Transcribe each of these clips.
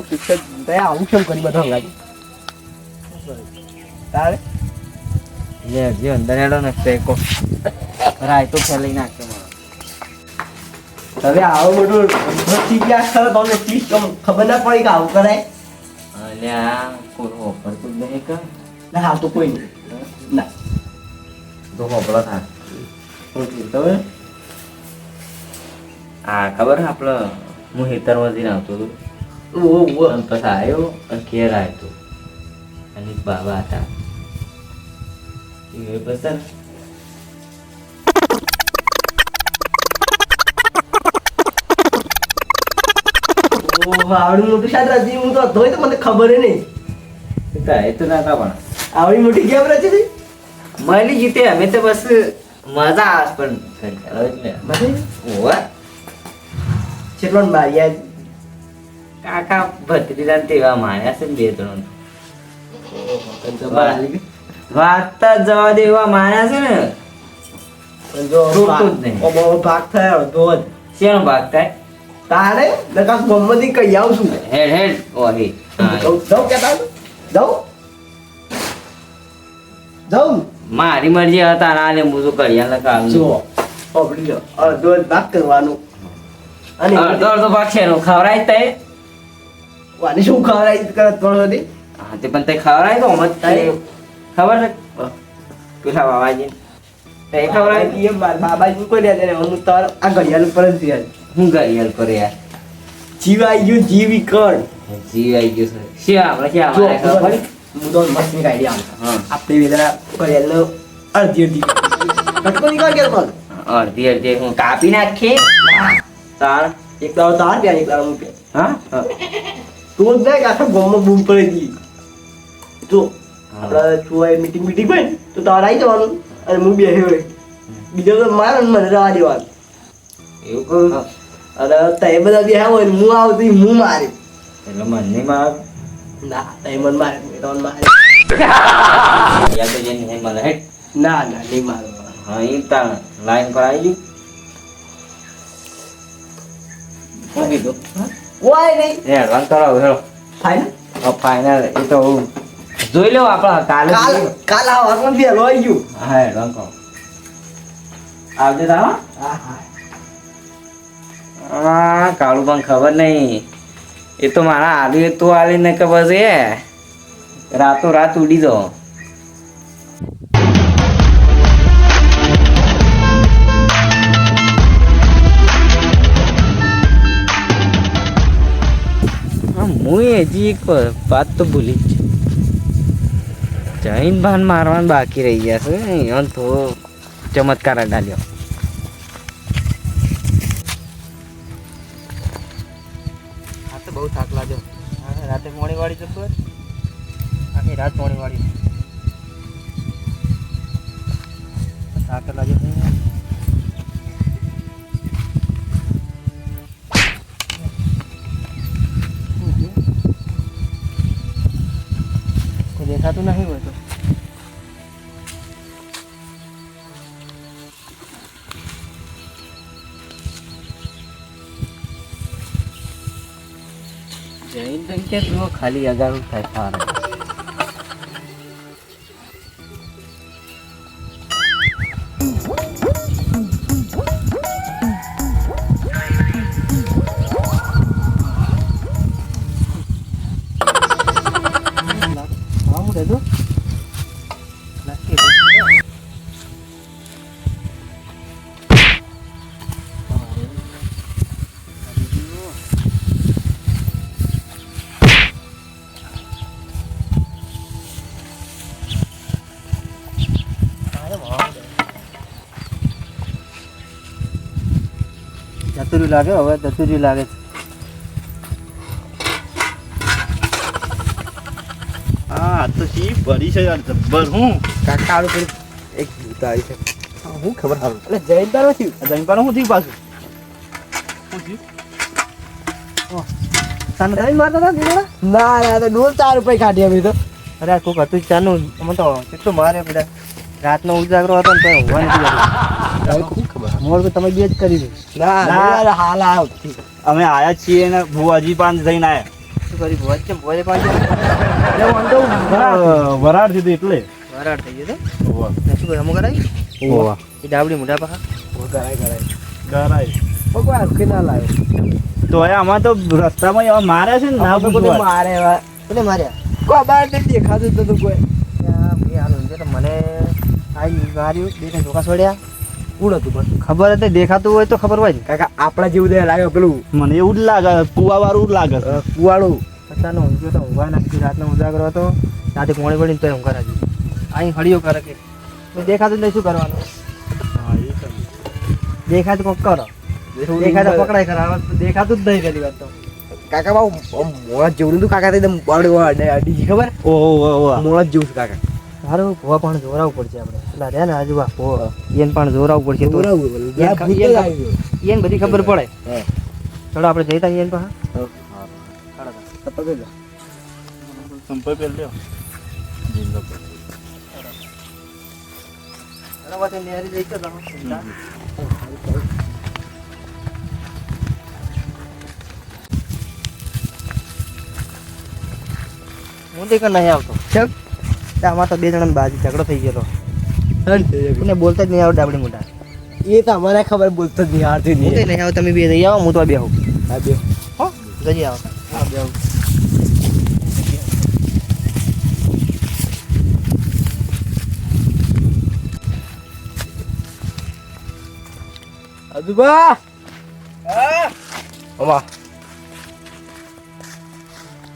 આવવાનું ફિક્સ જ આવું કેમ કરી બધા હંગાજી તારે? લે જે અંદર હેડો ને ફેંકો. રાય તો ફેલાઈ નાખશે મારો. હવે આવું મોટું ભરતી ગયા ખરો તમને ચીજ ખબર ના પડી કે આવું કરાય? અલ્યા કોઈ નહીં ના હાલ તો કોઈ નહીં. ના. તો હોપડો થાય હું હા ખબર આપણે હું હેતરમાંથી આવતો હતો? અને પછી આવ્યો અને ઘેર આવ્યો અને બાબા હતા એ પછી આવડી મોટું રચી હું તો હતો તો મને ખબર નહીં એ તો ના પણ આવડી મોટી ગેમ રચી મળી જીતે અમે તો બસ મજા આવે પણ ખરી એટલે બધી ઓવા કેટલો મારી આ કાકા ભત્રીજા તેવા માર્યા છે ને બે ત્રણ. વાત જવા દેવા માર્યા છે ને. જો છૂટતું જ નહીં. ઓ બહુ ભાગ થયો અડધો શેનો ભાગ થાય? તારે? નકા ગમતી કહી આવું છું. હેડ હેડ ઓહી. જાઉં જાઉં કહેતા જાઉં? જાઉં? મારી મરજી હતા ના લે હું તો કરિયા લગાવું જુઓ પકડી લો અડધો ભાગ કરવાનો. અને અડધો અડધો ભાગ છે એનો ખવડાય તે વાની શું ખવડાવી કરે ત્રણ સુધી હા તે પણ તે ખવડાય તો મત તારે? ખબર છે? પેલા બાબાજી તે ખવડાય? એ બાબાજી કોઈ દે ત્યારે હું તાર આ ઘડિયાળ પર જ રહ્યા હું ઘડિયાલ કરે યાર જીવ આવી ગયું જીવી કર જીવ આવી ગયો છે. શી આપણે શી જો અમારે ખબર? હું તો મસ્તની આઈડિયા હા. આપણે વેલા ઘડિયાળનો અડધી અડધી કટકો નીકળ ગયો પણ અડધી અડધી હું કાપી નાખી તાર એક દાડો તાર પ્યા એક દાડો હું હા? હા. તું જ કે આખા ગામમાં બૂમ પડી હતી જો આપણે ચોય મીટિંગ મીટિંગ હોય ને તો તારે આવી જવાનું અને હું બેસી હોય. બીજો તો મારે મને રવા દેવાનું. એવું કહું? અને તે બધા બેહ્યા હોય હું આવતી હું મારે. એટલે મને માર. ના તે મને મારે મેં તો મારે. યાદ તો જઈને હે મને હેડ ના ના નહીં મારો. હા એ તા લાઈન પર આવી ગઈ શું કીધું? કોઈ નહીં. એ એડવાન્સ કરાવો હેલો. થાય ને ફાઇનલ એ તો હું જોઈ લો આપણે કાલે કાલ આ વારમાં બેલો આવી ગયું. હા એડવાન્સ કરો આવજે તારા. હા હા. કાળું પણ ખબર નહીં. એ તો મારા આલુ એ તું આલી ને કે બસ રાતો રાત ઉડી દો હા હું હજી એક વાત તો ભૂલી જ જૈન ભાન મારવાનું બાકી રહી ગયા છે એનો તો ચમત્કાર જ ડાલ્યો આ તો બહુ થાક લાગ્યો. રાતે મોડી વાળી જતો આખી રાત મોડી વાળી થાક લાગ્યો દેખાતું નહીં હોય તો. જૈન કે જુઓ ખાલી અગાઉ થાય સારું જતુરી લાગે હવે ધતુરી લાગે છે. હા તો સી ભરી છે યાર જબ્બર હું? કાકા આડું પેલું એક ભૂત આવી છે. હું ખબર હારું એટલે જયંતા નથી. જમીન હું થયું પાછું? શું થયું? તને મારતા હતા દીકરા ના ના તો ડોલ ચાર રૂપિયા કાઢી અમે તો. અરે કોક હતું ચાનું. અમે તો કેટલું મારે બધા. રાતનો ઉજાગરો હતો ને તો હોવા નથી મોર તો તમે બે જ કરી ના હાલ આવ અમે આયા છીએ ને ભુવાજી પાન જઈને આયા. શું કરી ભુવાજી કેમ ભુવાજી વાંધો વરાળ. દીધી એટલે. વરાળ થઈ ગયો તો? શું કરે અમુક કરાવી? ઓવા એ ડાબડી મોઢા પાછા કરાય કરાય ગરાય ભગવાન કે ના લાવ્યો તો એ આમાં તો રસ્તામાં એવા મારે છે ને ના બધું મારે કોને માર્યા કોઈ બહાર નથી દેખાતું તો તું કોઈ. મને આઈ માર્યું બે ત્રણ ધોકા છોડ્યા. કુણ હતું પણ? ખબર હતી દેખાતું હોય તો ખબર હોય ને. કાકા આપણા જેવું દે લાગે પેલું. મને એવું જ લાગે કુવા વાળું લાગે. કુવાળું. પચાનો ઊંઘ્યો તો ઊંઘવા નાખી રાતનો ઉજાગરો હતો. રાતે પોણી પડીને તોય ઊંઘા રાખી અહીં હળીઓ કરે કે. દેખાતું નહીં શું કરવાનું. હા, એ છે. દેખાય કોક કરો. દેખાતું પકડાય કરાવે દેખાતું જ નહીં પેલી વાત તો. કાકા બાબુ મોડા જેવું કાકા તો એકદમ અડી ખબર ઓહો, મોડા જેવું છે કાકા. સારું ભોવા પણ જોરાવું પડશે આપણે. પેલા રહ્યા ને આજુબા ભોવા. એને પણ જોરાવું પડશે. એને બધી. ખબર પડે. ચલો આપણે જઈતા એને પાસે. હું દેખ નહીં આવતો. આમાં તો બે જણા બાજી ઝઘડો થઈ ગયો. એને બોલતા જ નહીં આવડે આપણી મોટા. એ તો અમારે ખબર બોલતો જ નહીં આવતી હું નહીં નહીં આવો તમે બે જઈ આવો હું તો બે આવું હા બે હો જઈ આવો. હા બે આવું અજુબા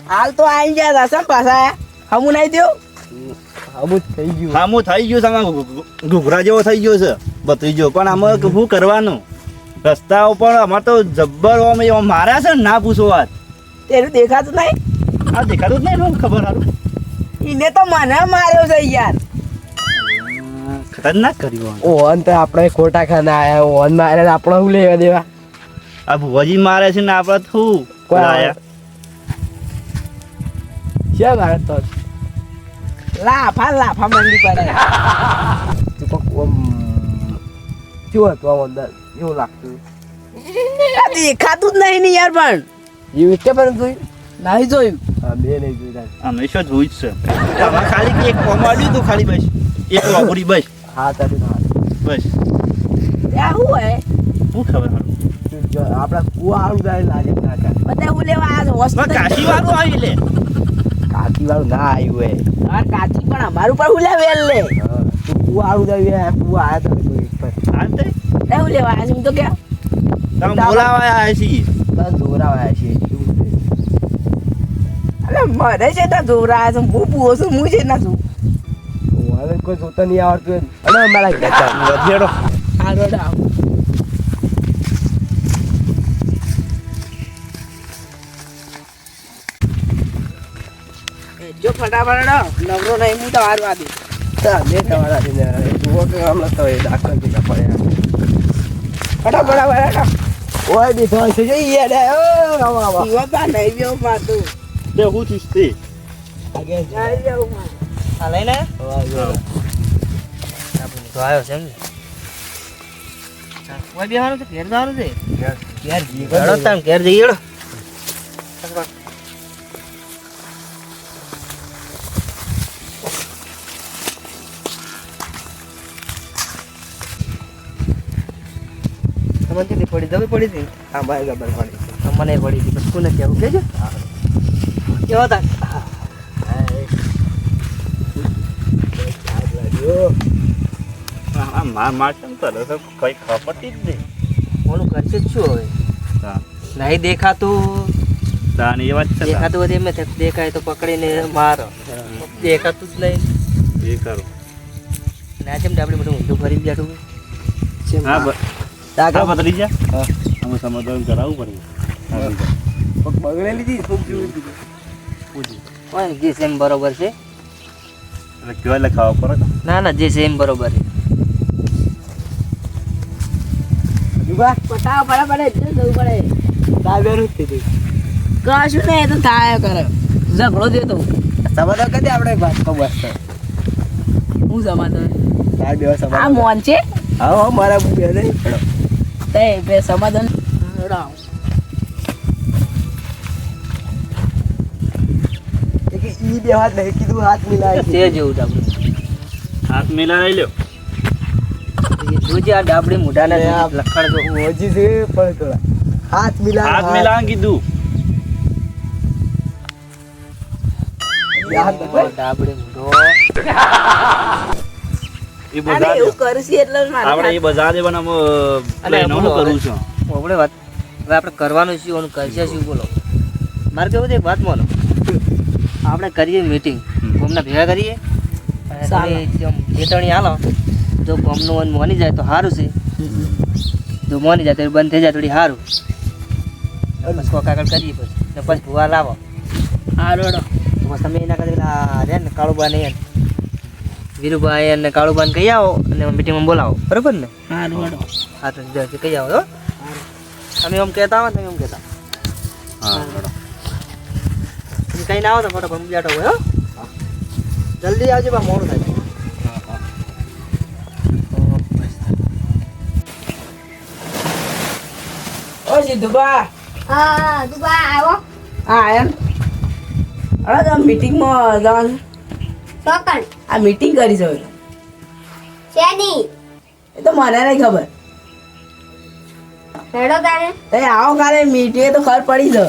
હાલ તો આવી ગયા હતા પાછા. હમું નહીં થયું અમુક થઈ ગયું. આમું થઈ ગયું ઘુ- ઘૂઘરા જેવો થઈ ગયો છે. બત્રીજો પણ આમાં શું કરવાનું? રસ્તા ઉપર અમારે તો જબ્બર ઓમ માર્યા છે ને ના પૂછો વાત. તેનું દેખાતું નહીં? આ દેખાતું જ નહીં ને ખબર હારું. એને તો મને માર્યો છે યાર. ખતરનાક કર્યું. ઓન તો આપણે ખોટા ખાના આયા ઓન મારે આપણે શું લેવા દેવા? આ ભુવાજી મારે છે ને આપણે શું કોઈ આયા છે મારે તો? લાફા લાફા મંડી પડે તું કોક ઓમ કેવું હતું આમ અંદર એવું લાગતું. દેખાતું જ નહીં ને યાર પણ. એવી કે પણ જોયું? નહીં જોયું. હા મેં નહીં જોયું હંમેશા જોઈ જ છે. ખાલી એક કોમાડ્યું તું ખાલી બસ. એક વાપરી બસ. હા તારી બસ. ત્યાં શું હોય? શું ખબર આપણા કુવા આવું જાય લાગે બધા હું લેવા આ હોસ્પિટલ કાશી વાળું આવી લે. કાકી વાળું ના આવ્યું હે તાર કાચી પણ અમારું પણ હું લે વેલ લે. તું કુવા આવું જાય કુવા આયા તો કોઈ પર. આ તે? એ હું વાયા છું છે? હું તો ક્યાં? તમ બોલાવા આવ્યા છીએ બસ જોરાવાયા છે એવું અલે અરે મરે છે તો જોરા છે હું પૂછો છું હું છે ના છું. હું હવે કોઈ જોતા નહીં આવડતું અમારા ઘેર ચાલ. વધેડો આ રોડા ફટાફટ નવરો નહીં હું તમાર હારું આપી તમારા ને. જુઓ કે હમણાં તો એ દાખલ ભેગા પડ્યા. ફટાફટ ફટાફટ ઓય બેઠો છે જો ઈ યાર ઓ આવો આવો. ઈવો પા નહીં બેવું પાતું તે. હું આગે જ. નહીં આ લઈને. તો આવ્યો છે એમ ને. કોઈ છે ઘેર જવાનું છે? યાર જી ઘેર જઈએ તમને કેટલી પડી તમે પડી હતી? હા ભાઈ ખબર પડી મને પડી હતી પછી કોને કેવું કેજો? કેવો હા માર માર કેમ કરે છે કઈ ખબર જ નહીં. ઓલું કરશે જ શું હવે? નહીં દેખાતું? તાન એ વાત છે. દેખાતું એમ દેખાય તો પકડીને મારો. દેખાતું જ નહીં. એ કરો ના કેમ આપણે બધું ઊંધું ફરી બેઠું હા હા બદલી જા. અમે સમાધાન કરાવવું પડે. બગડેલી હતી હતું? હોય જે સેમ બરોબર છે? એટલે કયો એટલે ખાવા પડે કે? ના ના જે સેમ બરોબર છે. પટાવ પડે પડે જવું પડે. જ થયું કશું નહીં તો થાય કરે. ઝઘડો દે તો. સમાધાન કરી આપણે વાત તો બસ. હું સમાધાન? આ મોન છે? હા હા મારા બે નહીં તે બે સમાધાન. ઈ બે હાથ નહીં કીધું હાથ મિલાય તે જેવું ડાબડું હાથ મિલાવી લ્યો. જોજે આ ડાબડી મોઢાને આ- લખણ જો છે પણ થોડા હાથ મિલા હાથ મિલાવા કીધું. ડાબડી મોઢો. એ બધા આપણે એ બધા દેવાના અને પ્લેનો કરું છું. આપણે વાત હવે આપણે કરવાનું શું અને કરશે શું બોલો. મારે કેવું છે વાત બોલો. આપણે કરીએ મીટિંગ કોમના ભેગા કરીએ. ચેતવણી હાલો જો ગોમનું મન મોની જાય તો સારું છે. જો મોની જાય તો બંધ થઈ જાય થોડી સારું કાગળ આગળ કરીએ પછી. પછી ભૂવા લાવો. તો રોડો તમે એના કરતા રે ને કાળુબા નહીં એને વીરુભાઈ અને કાળુબાને કહી આવો અને મીટિંગમાં બોલાવો. બરોબર ને? હા તો જલ્દી કહી આવો હો. તમે એમ કહેતા હો તમે એમ કહેતા. તમે કહીને આવો તો ફટાફટ બેઠો હોય હો. જલ્દી આવજો બા મોડું થાય. ઓ સિદ્ધુબા હા દુબા આવો. હા એમ. અરે મીટિંગમાં જવાનું. ચોકન આ મીટિંગ કરી છે શેની? એ તો મને નહીં ખબર. હેડો તારે. આવો કાલે મીટિંગ તો ખબર પડી છે.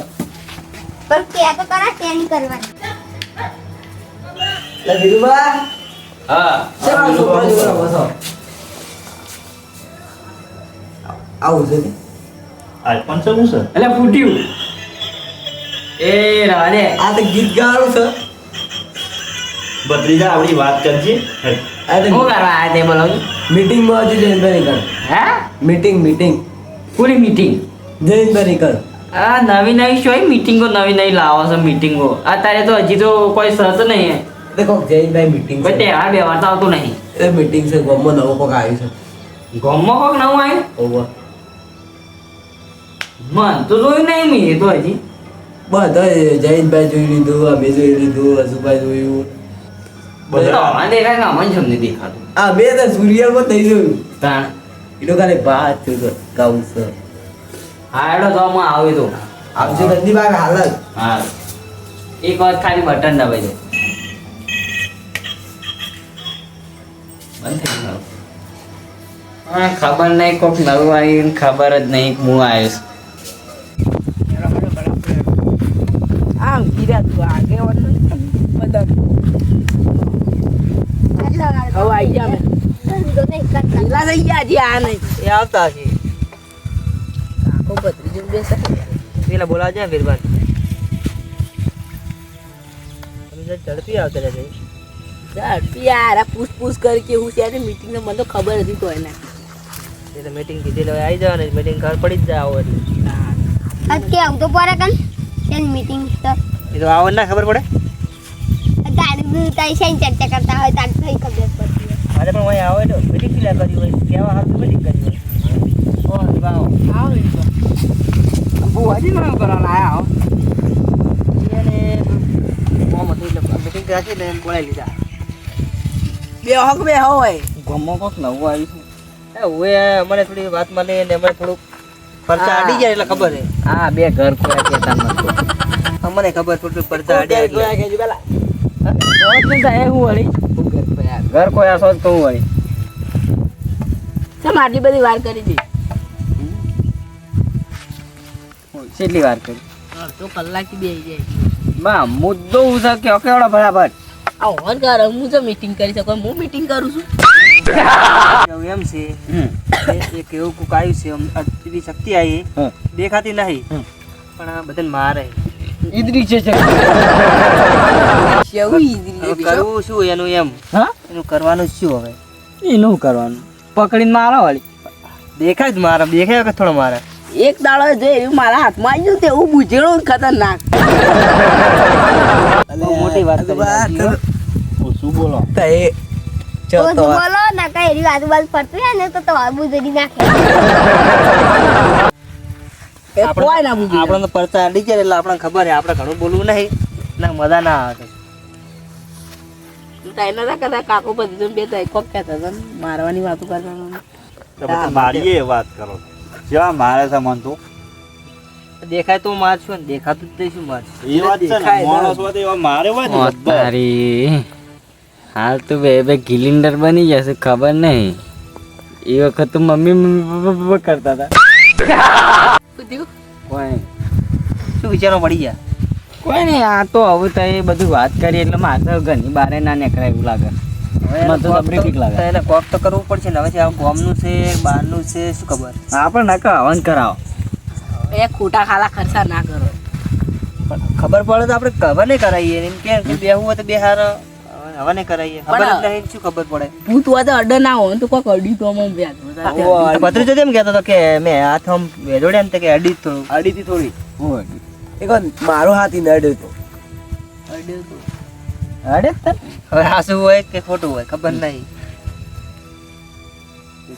પણ કે તો કરા શેની કરવાની? લે વિરુબા હા ચાલ છોકરા બસો આવું છે ને આ પણ શું છે? એટલે ફૂટ્યું. એ રાડે આ તો ગીત ગાવાનું છે. બત્રીજા આપણી વાત કરજે. અરે આ શું કરવા આયા તે બોલો મીટિંગમાં હજુ જયંતભાઈ કર. હે? Meeting meeting. પૂરી મીટિંગ? જયંતભાઈ કર. આ નવી નવી શું મીટિંગો નવી નવી લાવો છો મીટિંગો. અત્યારે તો હજી તો કોઈ સત નહીં દેખો જયંતભાઈ મીટિંગ કોઈ તહેવાર વ્યવહાર તો આવતો નહીં. એ મીટિંગ છે ગામમાં નવો કોક આવ્યું છે. ગામમાં કોક નવું આવ્યું? ઓવર મન તો જોયું નહીં મેં તો હજી. બધા જયંતભાઈ જોઈ લીધું અમે જોઈ લીધું હસુભાઈ જોયું. આ બે તો સિરિયલમાં થઈ જોયું તાણ. એનો ખાલી ભાત થયું ગાઉં છે. હા એડો તો હું આવ્યો તો. આવજો ગંદી બાગ હાલત હા. એક વાર ખાલી બટન દબાઈ દે. બંધ થઈ ગયું. હા ખબર નહીં કોક નવું આવ્યું ખબર જ નહીં હું આવ્યો છું. આમ તું આગે બધા હવે આવી ગયા અમે હજી આ નહીં એ પેલા બોલાવજો ને વીરબાન તમે જરા ઝડપી આવતા રહે ઝડપી યાર પૂછ કરી કે હું ત્યારે મીટિંગ મને તો ખબર હતી કોઈ ના. એ તો મીટિંગ કીધી એટલે આવી જવાનું મીટિંગ ખબર પડી જ જાય આવો એટલે અત કે આવું તો પડે કન મીટિંગ તો એ તો આવો ના ખબર પડે તારી શેની ચર્ચા કરતા હોય તાર ખબર પડતી પણ આવે તો પીલા કરી હોય કેવા હાથ બધી કરી હોય. ઓ વાવ આવો મને એને હતું એટલે મીટિંગ રાખી ને એમ લીધા. બે હક બે હોય. ગામમાં કોક નવું આવ્યું છે. એ હવે મને થોડી વાત મળી ને મને થોડુંક પરચા. અડી જાય એટલે ખબર છે હા બે ઘર ખોયા અમને ખબર થોડું પરચા અડ્યા એટલે. થાય હું વળી. ઘર ખોયા છો તો હું વળી. તમે આટલી બધી વાર કરી દી. કેટલી વાર કરી? અડધો કલાકથી બે જાય. બા મુદ્દો હું છે કે કેવડો બરાબર. આ ઓન કર હું તો મીટિંગ કરી શકું? હું મીટિંગ કરું છું? એમ છે એક એવું કોક આવ્યું છે શક્તિ આવી. દેખાતી નહીં. પણ આ બધાને મારે. ઈદરી છે હવે કરવું શું એનું એમ? હા? એનું કરવાનું શું હવે? એનું કરવાનું. પકડીને મારા વાળી. દેખાય જ મારા દેખાય કે થોડો મારા. એક દાડો જે એવું મારા હાથમાં આવી ગયું તેવું બુજેડો ખતરનાક. મોટી વાત શું બોલો? તો બોલો ના કઈ એરી આજુબાજુ ફરતું હોય ને તો તમારે બુજડી નાખે. બુજે તો પડતા અડી જાય એટલે આપણને ખબર છે આપણે ઘણું બોલવું નહીં. ના મજા ના આવે. તું ટાઈમ ના કરતા કાકો બધી બે તો એક કહેતા હતા મારવાની વાતો કરતા મારીએ વાત કરો. જેવા મારે છે મન તું? દેખાય તો મારશું ને દેખાતું તે શું મારશું. એ વાત છે ને માણસ વાત એવા મારે જબ્બર. તારી. હાલ તો બે બે ગિલિન્ડર બની જશે ખબર નહીં. એ વખત તો મમ્મી મમ્મી પપ્પા કરતા હતા. શું થયું? કોઈ. શું વિચારો પડી ગયા? કોઈ નહીં આ તો હવે તો એ બધું વાત કરી એટલે મારે તો ઘરની બારે ના નીકળાય એવું લાગે. મને તો લાગે. એટલે કોપ તો કરવું પડશે ને હવે આ ગોમનું છે બહારનું છે શું ખબર? હા પણ નકા હવન કરાવો. એ ખોટા ખાલા ખર્ચા ના કરો. પણ ખબર પડે તો આપણે ખબર નહીં કરાવીએ એમ કે કે બેહવું હોય તો બેહાર હવે નહીં કરાવીએ. ખબર નહીં શું ખબર પડે. ભૂત હોય તો અડર ના હોય તો કોક અડી તો આમાં વ્યાજ. ભત્રીજો કેમ કહેતો હતો કે મેં હાથ આમ વેડોડ્યા ને તો કે અડી થોડું. અડીથી થોડી. એક વાર મારો હાથી ઈને અડ્યો તો. અડ્યો તો. અરે તને? હવે હાસું હોય કે ખોટું હોય ખબર નહીં.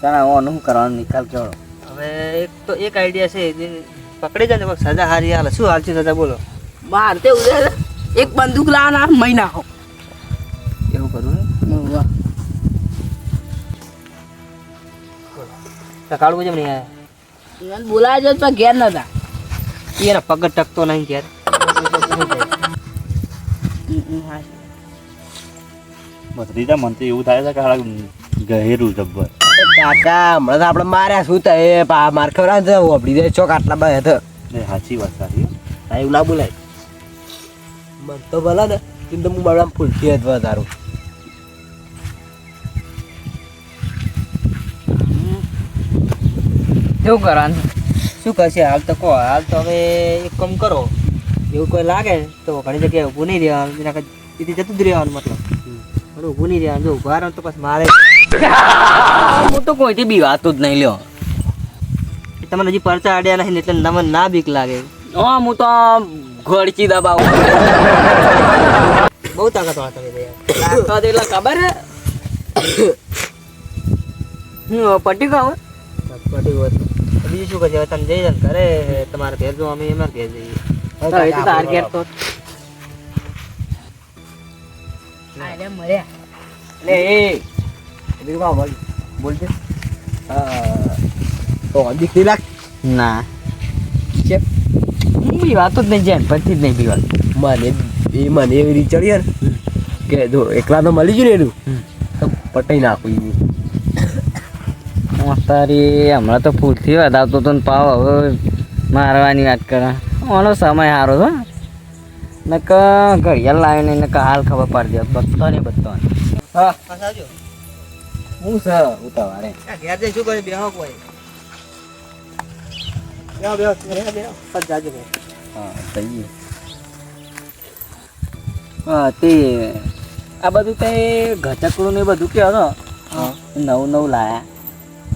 તારા ઓન શું કરવાનું? નિકાલ કેવો હવે એક તો એક આઈડિયા છે જે પકડી જાય ને પણ સજા હારી હાલ. શું હાલ છે સજા બોલો. માર તે ઉધર એક બંદૂક લાવના મહિના હો એવું કરું ને? કાળું જેમ નહીં આવ્યા બોલાવ્યો બોલાય તો ઘેર નતા એના પગ ટકતો નહીં ક્યારે ભત્રીજા મને તો એવું થાય છે કે હાડા ગહેરું જબ્બર કાકા હમણાં તો આપણે માર્યા શું થાય એ પા માર ખવડાવે ને તો આપડી દે ચોક આટલા બધા હતો સાચી વાત સારી તા આ એવું ના બોલાય. મન તો ભલા ને એમ તો હું બાબડા ફૂલતી અથવા તારું. કેવું કરવાનું? શું કરશે? હાલ તો કહો હાલ તો હવે એક કામ કરો. એવું કોઈ લાગે તો ઘણી જગ્યાએ ઊભું નહીં રહેવાનું એના કરતાં જતું જ રહેવાનું મતલબ. પણ ઊભું નહીં રહેવાનું જો ઊભા રહો તો પછી મારે હું તો કોઈથી બી વાતો જ નહીં લ્યો. તમને હજી પરચા આડ્યા નહીં એટલે તમને ના બીક લાગે. હા હું તો ઘોડચી દબાવ. બહુ તાકાત વાળા તમે તો એટલે ખબર હે? પટી કહું પટી હોય તો. બીજું શું કરશે હવે તમે જઈ જાય ઘરે તમારે ઘેર જો અમે એમાં ઘેર જઈએ તાર ઘેર તો ના. હું જ નહીં જાય પછી જ નહીં બી વાત મને એ મને એવી રીત ચડી કે જો એકલા તો મળી ગયું ને એનું તો પટાઈ નાખું એની. તારી હમણાં તો ફૂલથી વધાવતો તો ને પાવ હવે મારવાની વાત કરે. ઓનો સમય સારો છે નક ઘડિયાળ લાવીને એને હાલ ખબર પડી દે બધો ને બધો હા. હું આવજો હું તમારે. ઉતાવળે આ ઘેર જઈને શું કરે? બેહો કોઈ. બેહો બેહો બેહો. બેહો જાજો હા તે આ બધું તે ઘચકડું ને બધું કહો છો? નવું નવું લાયા.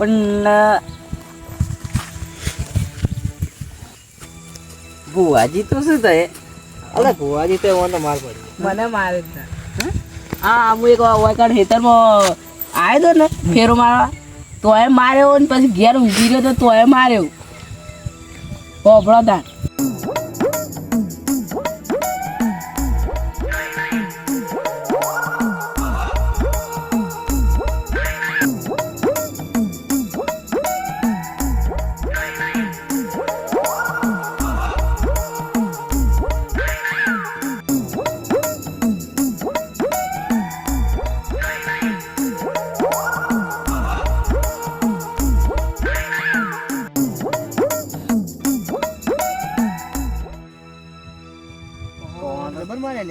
પણ ભુવાજી તો શું થાય? અલે ભુવાજી તો એવો તો માર પડી મને મારે જ હા? હું એક વાયકાડ ખેતરમાં આવ્યો તો ને ફેરો મારવા. તોય માર્યો ને પછી ઘેર ઊંઘી રહ્યો તો તોય માર્યો. પોપડો તાર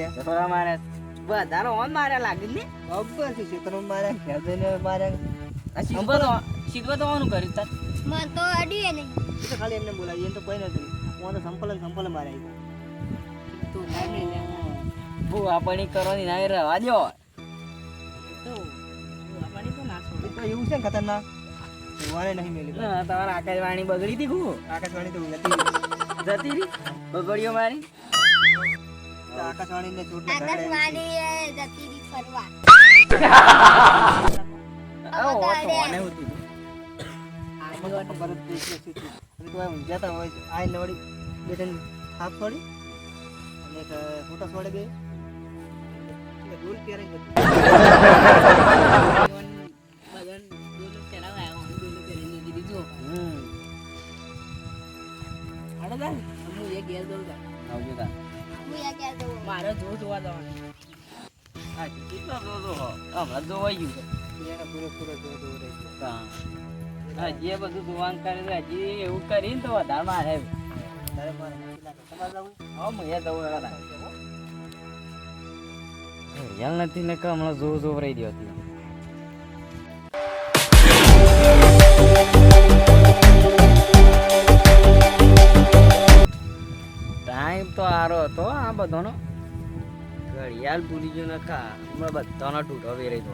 લે. મારે વધારે ઓન લાગે ખબર છે મારે ઘેર જઈને મારે શીખવા તો શીખવા તો ઓનું કર્યું તાર. મને તો અડ્યું નહીં. તો ખાલી એમને બોલાવી તો કોઈ નથી. હું તો સંપલ સંપલ મારે આવી તું થાય લે. પણી કરવાની ના રહેવા દો તો આપણે તો ના છોડે. તો એવું છે ને ખતરનાક. ભગવાને નહીં મેલી. ના, તમારા આકાશવાણી બગડી હતી આકાશવાણી તો નથી જતી રહી. બગડીઓ મારી? આકાશવાણી ને છૂટ આકાશવાણી એ જતી ફરવા તો ઓને હોતી હતી. ખબર જ થયું. તો આ ઊંઘ્યાતા હોય. આ નવડી બેટન હાફ થાપ અને એક ફોટો છોડે બે દૂર ડોલ બગન હતી. ડોલો પહેરાવાય, આમ ડોલો પહેરીને દીધી જો. હમ. હાલો તાર. કેટલો આવજો હો મારે જો જોવા જવાનું જો હમણાં જોવાઈ ગયું હા, જે બધું જોવાનું કરે હજી એવું કરીને તો વધારે મારે રિયલ નથી ને હમણાં જો જો રહી ગયો ટાઈમ તો સારો હતો, આ બધાનો. ઘડિયાળ ભૂલી ગયો નખા હમણાં બધાનો તૂટો વેરાઈ દો.